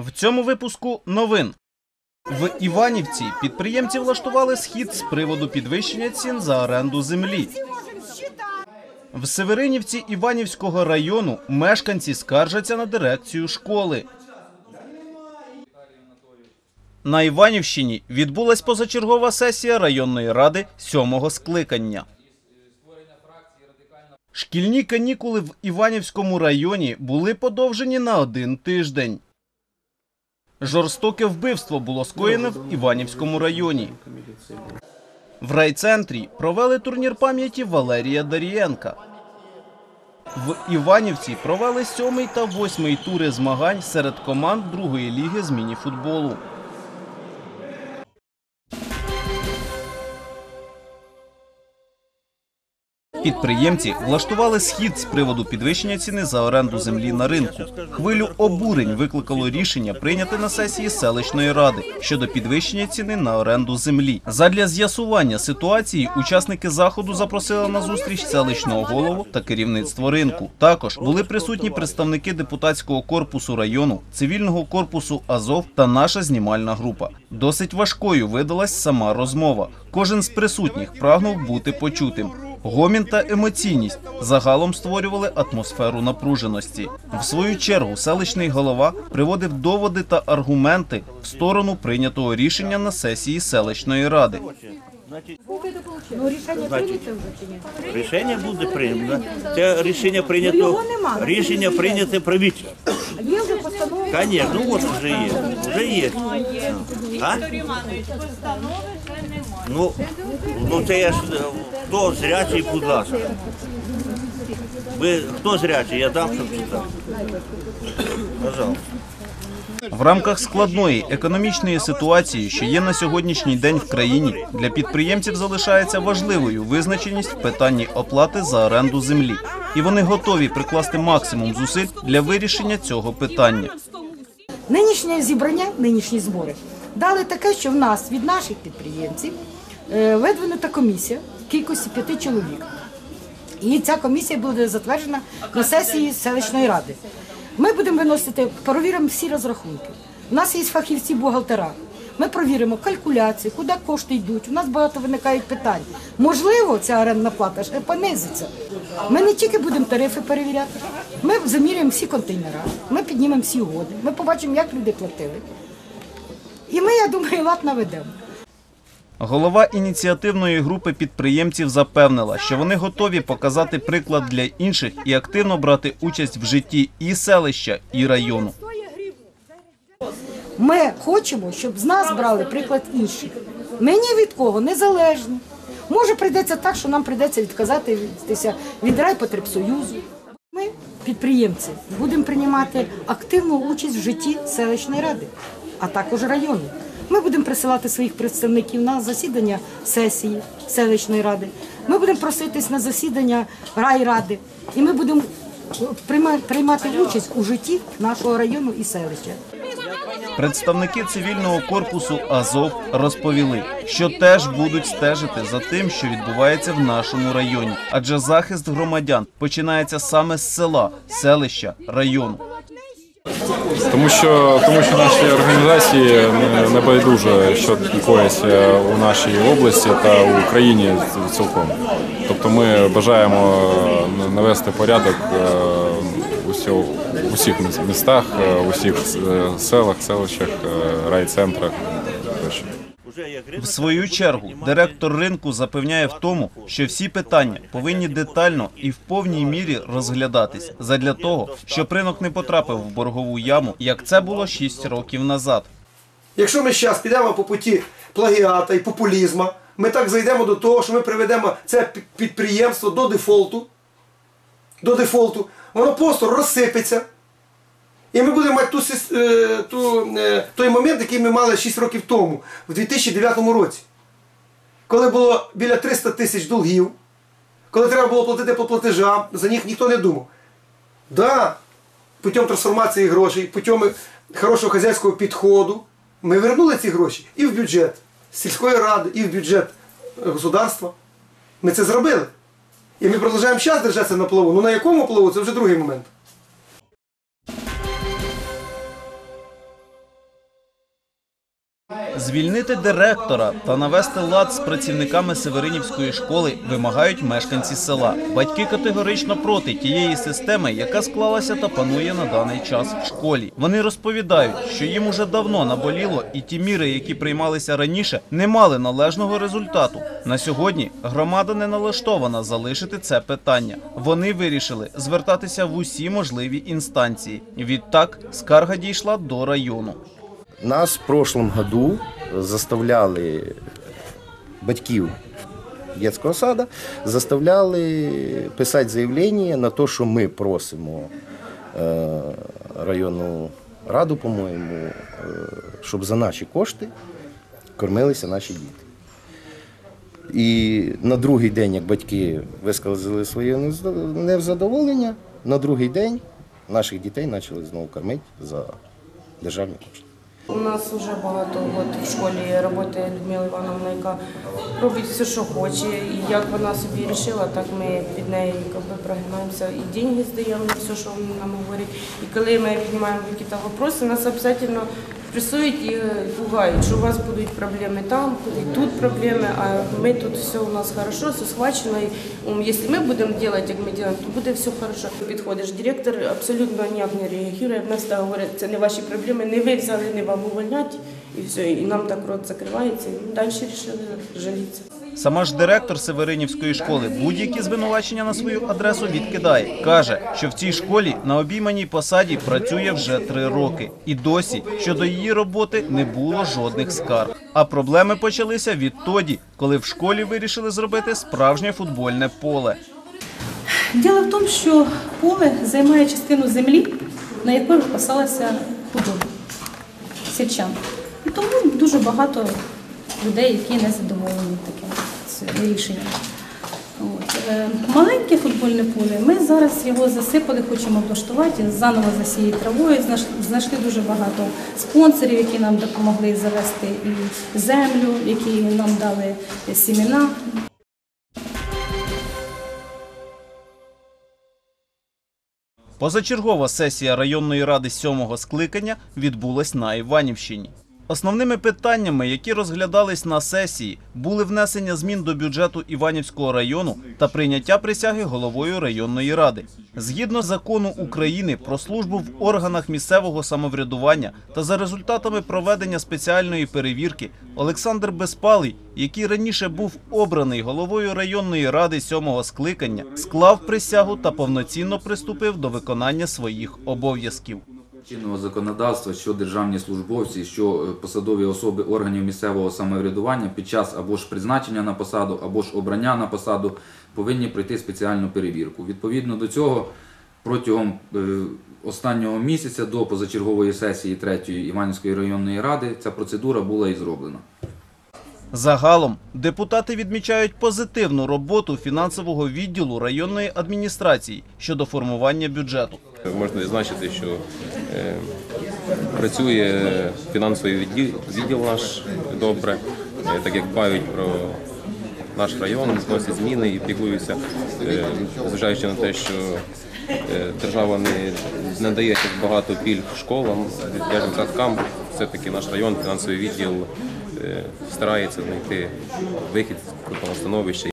В цьому випуску новин. В Іванівці підприємці влаштували схід з приводу підвищення цін за оренду землі. В Северинівці Іванівського району мешканці скаржаться на дирекцію школи. На Іванівщині відбулась позачергова сесія районної ради сьомого скликання. Шкільні канікули в Іванівському районі були подовжені на один тиждень. Жорстоке вбивство було скоєне в Іванівському районі. В райцентрі провели турнір пам'яті Валерія Дарієнка. В Іванівці провели сьомий та восьмий тури змагань серед команд другої ліги з мініфутболу. Підприємці влаштували схід з приводу підвищення ціни за оренду землі на ринку. Хвилю обурень викликало рішення прийняти на сесії селищної ради щодо підвищення ціни на оренду землі. Задля з'ясування ситуації учасники заходу запросили на зустріч селищного голову та керівництво ринку. Також були присутні представники депутатського корпусу району, цивільного корпусу Азов та наша знімальна група. Досить важкою видалась сама розмова. Кожен з присутніх прагнув бути почутим. Гомін та емоційність загалом створювали атмосферу напруженості. В свою чергу селищний голова приводив доводи та аргументи в сторону прийнятого рішення на сесії селищної ради. Ну, рішення прийняте вже чи ні? Рішення буде прийнято. Це рішення прийнято. Рішення прийняте правительство. Є вже постанова. Конечно, ну от вже є. Вже є. А? Ну, ну це я ж хто зрячий, будь ласка. Ви хто зрячий, я дам, щоб читав. Пожалуйста. В рамках складної економічної ситуації, що є на сьогоднішній день в країні, для підприємців залишається важливою визначеність в питанні оплати за оренду землі, і вони готові прикласти максимум зусиль для вирішення цього питання. Нинішнє зібрання, нинішні збори дали таке, що в нас від наших підприємців видвинута комісія в кількості п'яти чоловік. І ця комісія буде затверджена на сесії селищної ради. Ми будемо виносити, перевіримо всі розрахунки. У нас є фахівці бухгалтера. Ми провіримо калькуляції, куди кошти йдуть. У нас багато виникають питань. Можливо, ця орендна плата ще понизиться. Ми не тільки будемо тарифи перевіряти, ми заміряємо всі контейнери, ми піднімемо всі угоди, ми побачимо, як люди платили. І ми, я думаю, лад наведемо. Голова ініціативної групи підприємців запевнила, що вони готові показати приклад для інших і активно брати участь в житті і селища, і району. Ми хочемо, щоб з нас брали приклад інших. Ми ні від кого не залежні. Може, прийдеться так, що нам прийдеться відказатися від райпотребсоюзу. Ми, підприємці, будемо приймати активну участь в житті селищної ради, а також району. Ми будемо присилати своїх представників на засідання сесії селищної ради. Ми будемо проситись на засідання райради, і ми будемо прийма- приймати участь у житті нашого району і селища. Представники цивільного корпусу Азов розповіли, що теж будуть стежити за тим, що відбувається в нашому районі, адже захист громадян починається саме з села, селища, району. Тому що тому що наші організації не- не байдуже, що коїться у нашій області та в Україні цілком. Тобто ми бажаємо е, навести порядок в у всьо- у всіх міс- містах, в усіх е, селах, селищах, е, райцентрах. В свою чергу директор ринку запевняє в тому, що всі питання повинні детально і в повній мірі розглядатись. Задля того, щоб ринок не потрапив в боргову яму, як це було 6 років назад. Якщо ми зараз підемо по путі плагіата і популізму, ми так зайдемо до того, що ми приведемо це пі- підприємство до дефолту, до дефолту, воно просто розсипеться. І ми будемо мати ту, е, ту, е, той момент, який ми мали 6 років тому, в 2009 році. Коли було біля 300 тисяч долгів, коли треба було платити по платежам, за них ніхто не думав. Да, путем трансформації грошей, путем хорошого хазяйського підходу, ми вернули ці гроші і в бюджет сільської ради, і в бюджет е, государства. Ми це зробили. І ми продовжуємо час держатися на плаву. Ну на якому плаву, це вже другий момент. Звільнити директора та навести лад з працівниками Северинівської школи вимагають мешканці села. Батьки категорично проти тієї системи, яка склалася та панує на даний час в школі. Вони розповідають, що їм уже давно наболіло, і ті міри, які приймалися раніше, не мали належного результату. На сьогодні громада не налаштована залишити це питання. Вони вирішили звертатися в усі можливі інстанції. Відтак скарга дійшла до району. Нас в прошлом году заставляли батьків детского сада, заставляли писати заявлення на те, що ми просимо е, районну раду, по-моєму, е, щоб за наші кошти кормилися наші діти. І на другий день, як батьки висказали своє невзадоволення, на другий день наших дітей почали знову кормити за державні кошти. У нас вже багато от в школі роботи Людмила Івановна, яка робить все, що хоче. І як вона собі вирішила, так ми нею якби, прогинаємося і деньги здаємо все, що вона нам говорить. І коли ми піднімаємо якісь питання, нас обов'язково пресують і е, пугають, що у вас будуть проблеми там, будуть тут проблеми, а ми тут все у нас хорошо, все схвачено. І якщо ми будемо робити, як ми робимо, то буде все хорошо. Підходиш, директор абсолютно ніяк не реагує. В нас так говорять, це не ваші проблеми, не ви взяли, не вам увольняти. І все, і нам так рот закривається, і далі вирішили жалітися. Сама ж директор Северинівської школи будь-які звинувачення на свою адресу відкидає. Каже, що в цій школі на обійманій посаді працює вже три роки, і досі щодо її роботи не було жодних скарг. А проблеми почалися відтоді, коли в школі вирішили зробити справжнє футбольне поле. Діло в тому, що поле займає частину землі, на яку розписалася худоба сільчан. Тому дуже багато людей, які не задоволені таким рішенням. Е, Маленьке футбольне поле. Ми зараз його засипали, хочемо облаштувати, заново засіяти травою. Знайшли дуже багато спонсорів, які нам допомогли завести і землю, які нам дали сімена. Позачергова сесія районної ради сьомого скликання відбулась на Іванівщині. Основними питаннями, які розглядались на сесії, були внесення змін до бюджету Іванівського району та прийняття присяги головою районної ради. Згідно закону України про службу в органах місцевого самоврядування та за результатами проведення спеціальної перевірки, Олександр Безпалий, який раніше був обраний головою районної ради сьомого скликання, склав присягу та повноцінно приступив до виконання своїх обов'язків. Чинного законодавства, що державні службовці, що е, посадові особи органів місцевого самоврядування під час або ж призначення на посаду, або ж обрання на посаду повинні пройти спеціальну перевірку. Відповідно до цього, протягом е, останнього місяця до позачергової сесії 3-ї Іванівської районної ради ця процедура була і зроблена. Загалом депутати відмічають позитивну роботу фінансового відділу районної адміністрації щодо формування бюджету. Можна відзначити, що е, працює фінансовий відділ, відділ наш добре, е, так як дбають про наш район, вносять зміни і піклуються, е, зважаючи на те, що держава не надає так багато пільг школам, дитячим садкам, все-таки наш район, фінансовий відділ старається знайти вихід з такого становища.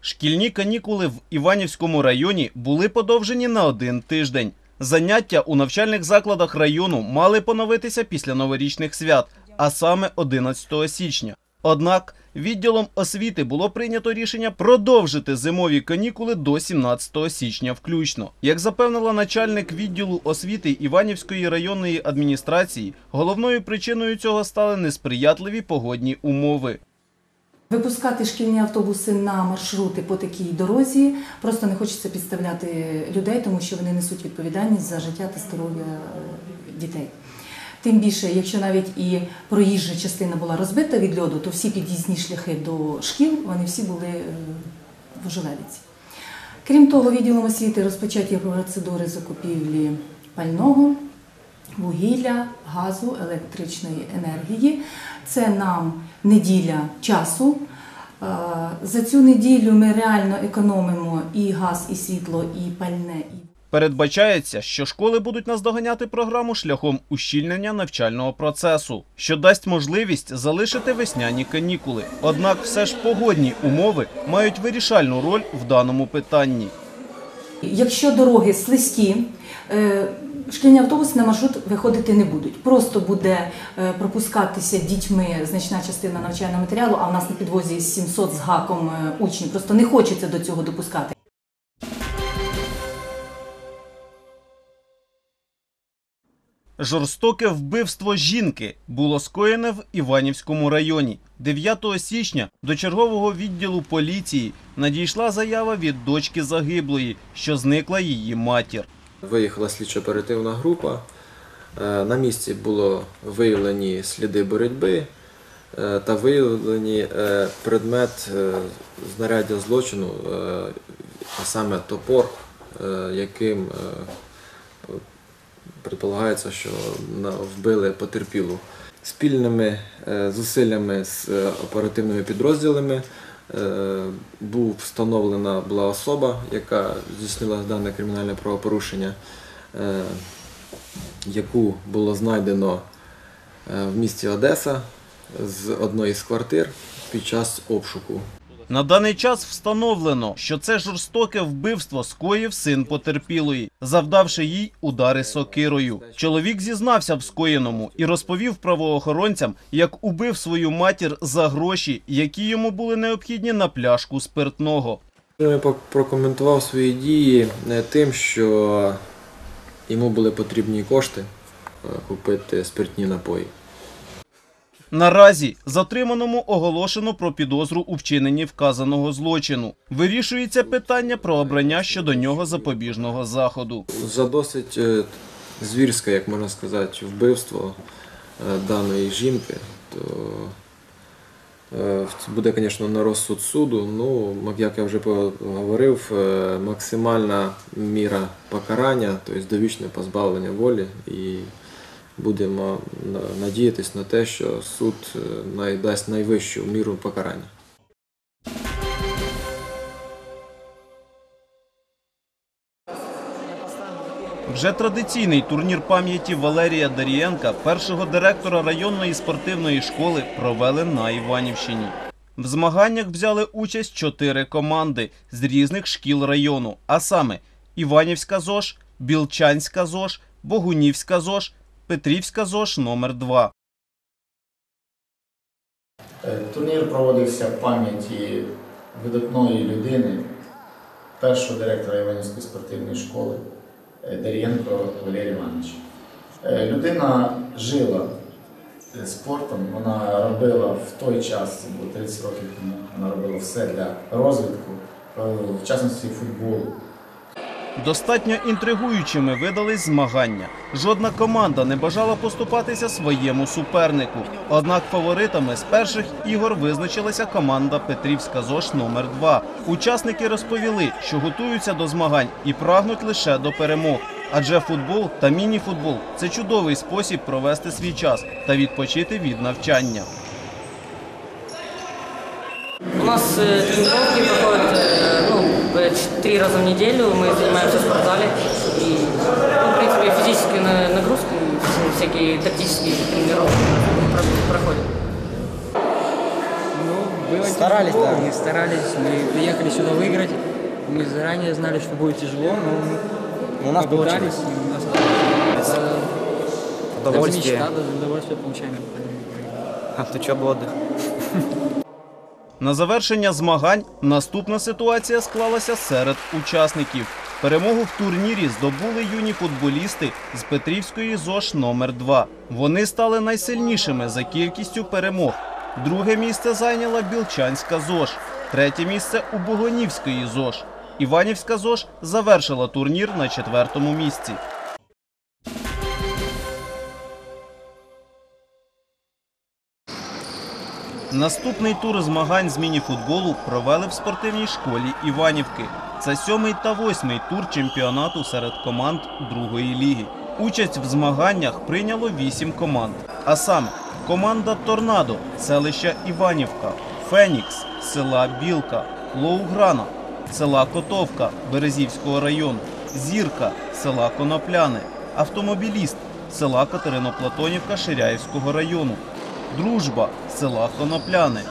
Шкільні канікули в Іванівському районі були подовжені на один тиждень. Заняття у навчальних закладах району мали поновитися після новорічних свят, а саме 11 січня. Однак відділом освіти було прийнято рішення продовжити зимові канікули до 17 січня включно. Як запевнила начальник відділу освіти Іванівської районної адміністрації, головною причиною цього стали несприятливі погодні умови. Випускати шкільні автобуси на маршрути по такій дорозі просто не хочеться підставляти людей, тому що вони несуть відповідальність за життя та здоров'я е, дітей. Тим більше, якщо навіть і проїжджа частина була розбита від льоду, то всі під'їзні шляхи до шкіл вони всі були е, в ожеледиці. Крім того, відділом освіти розпочаті процедури закупівлі пального, вугілля, газу, електричної енергії. Це нам неділя часу. Е, За цю неділю ми реально економимо і газ, і світло, і пальне. і Передбачається, що школи будуть наздоганяти програму шляхом ущільнення навчального процесу, що дасть можливість залишити весняні канікули. Однак все ж погодні умови мають вирішальну роль в даному питанні. Якщо дороги слизькі, е, шкільні автобуси на маршрут виходити не будуть. Просто буде е, пропускатися дітьми значна частина навчального матеріалу, а в нас на підвозі 700 з гаком е, учнів. Просто не хочеться до цього допускати. Жорстоке вбивство жінки було скоєне в Іванівському районі. 9 січня до чергового відділу поліції надійшла заява від дочки загиблої, що зникла її матір. Виїхала слідчо-оперативна група. Е, На місці було виявлені сліди боротьби е, та виявлені е, предмет знаряддя злочину, а саме топор, яким предполагається, що вбили потерпілу. Спільними е, зусиллями з е, оперативними підрозділами е, був встановлена була особа, яка здійснила дане кримінальне правопорушення, яку було знайдено в місті Одеса з одної з квартир під час обшуку. На даний час встановлено, що це жорстоке вбивство скоїв син потерпілої, завдавши їй удари сокирою. Чоловік зізнався в скоєному і розповів правоохоронцям, як убив свою матір за гроші, які йому були необхідні на пляшку спиртного. Я прокоментував свої дії е, тим, що йому були потрібні кошти е, купити спиртні напої. Наразі затриманому оголошено про підозру у вчиненні вказаного злочину. Вирішується питання про обрання щодо нього запобіжного заходу. За досить е, звірське, як можна сказати, вбивство е, даної жінки, то е, буде, звісно, на розсуд суду. Ну, як я вже говорив, максимальна міра покарання, тобто довічне позбавлення волі, і будемо надіятись на те, що суд е, дасть найвищу міру покарання. Вже традиційний турнір пам'яті Валерія Дарієнка, першого директора районної спортивної школи, провели на Іванівщині. В змаганнях взяли участь чотири команди з різних шкіл району, а саме Іванівська ЗОЖ, Білчанська ЗОЖ, Богунівська ЗОЖ, Петрівська ЗОЖ номер 2 Е, Турнір проводився в пам'яті видатної людини, першого директора Іванівської спортивної школи е, Дар'єнко Валерія Івановича. Е, Людина жила спортом, вона робила в той час, це було 30 років вона робила все для розвитку, в частності футболу. Достатньо інтригуючими видались змагання. Жодна команда не бажала поступатися своєму супернику. Однак фаворитами з перших ігор визначилася команда Петрівська ЗОЖ номер 2 Учасники розповіли, що готуються до змагань і прагнуть лише до перемог. Адже футбол та міні-футбол – це чудовий спосіб провести свій час та відпочити від навчання. У нас э, тренировки три раза в неделю. Мы занимаемся в спортзале. И, ну, в принципе, физическую на- нагрузку, вс- всякие тактические тренировки про- проходят. Старались, да, мы старались, мы приехали сюда выиграть. Мы заранее знали, что будет тяжело, но мы Ну, у нас попытались, получилось. и у нас получилось. Это Удовольствие. Даже мечта, даже удовольствие получаем. А то чого був отдих? На завершення змагань наступна ситуація склалася серед учасників. Перемогу в турнірі здобули юні футболісти з Петрівської ЗОЖ номер 2 Вони стали найсильнішими за кількістю перемог. Друге місце зайняла Білчанська ЗОЖ, третє місце у Богонівської ЗОЖ. Іванівська ЗОЖ завершила турнір на четвертому місці. Наступний тур змагань з міні-футболу провели в спортивній школі Іванівки. Це сьомий та восьмий тур чемпіонату серед команд другої ліги. Участь в змаганнях прийняло вісім команд. А саме команда Торнадо, селища Іванівка, Фенікс, села Білка, Лоуграна, села Котовка Березівського району, Зірка села Конопляне, автомобіліст села Катериноплатонівка Ширяївського району, Дружба села Конопляне,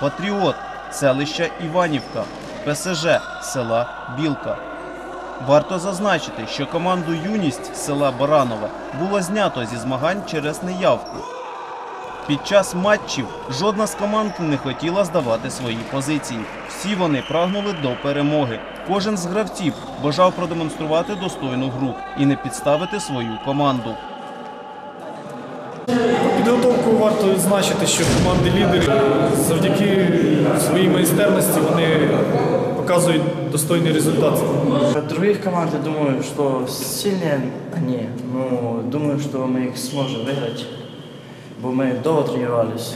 Патріот селища Іванівка, ПСЖ села Білка. Варто зазначити, що команду Юність села Баранове було знято зі змагань через неявку. Під час матчів жодна з команд не хотіла здавати свої позиції. Всі вони прагнули до перемоги. Кожен з гравців бажав продемонструвати достойну гру і не підставити свою команду Підготовку варто відзначити, що команди лідери завдяки своїй майстерності вони показують достойний результат. От других команд, я думаю, что сильнее они. Ну, думаю, что мы их сможем выиграть, бо мы долго тренировались.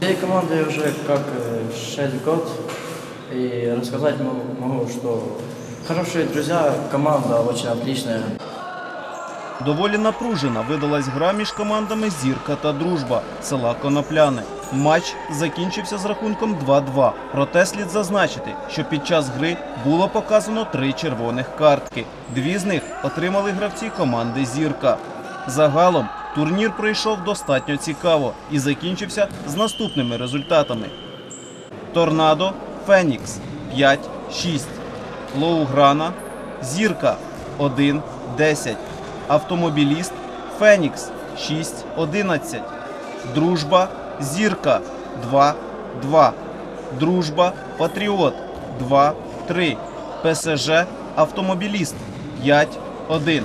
Этой команды я уже как 6 год, и рассказать могу, могу, что хорошие друзья, команда очень отличная. Доволі напружена видалась гра між командами Зірка та Дружба села Конопляне. Матч закінчився з рахунком 2-2. Проте слід зазначити, що під час гри було показано три червоних картки. Дві з них отримали гравці команди Зірка. Загалом турнір пройшов достатньо цікаво і закінчився з наступними результатами. Торнадо Фенікс 5-6. Лоуграна Зірка 1-10. Автомобіліст Фенікс 6-11. Дружба Зірка 2-2. Дружба Патріот 2-3. ПСЖ Автомобіліст 5-1.